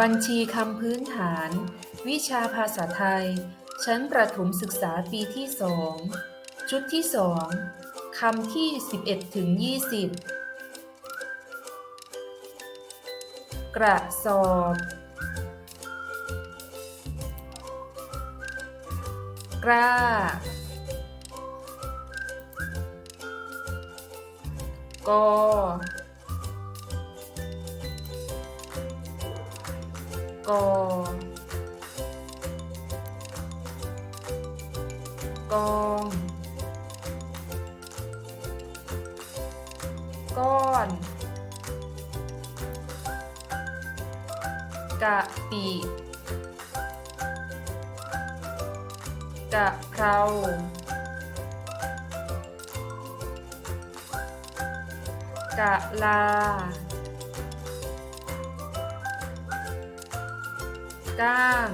บัญชีคำพื้นฐาน วิชาภาษาไทย ชั้นประถมศึกษาปีที่2ชุดที่2คำที่ 11ถึง20 กระสอบ กล้ากอ กอกองก้อนกะปิกะเพรากะลา ก้าม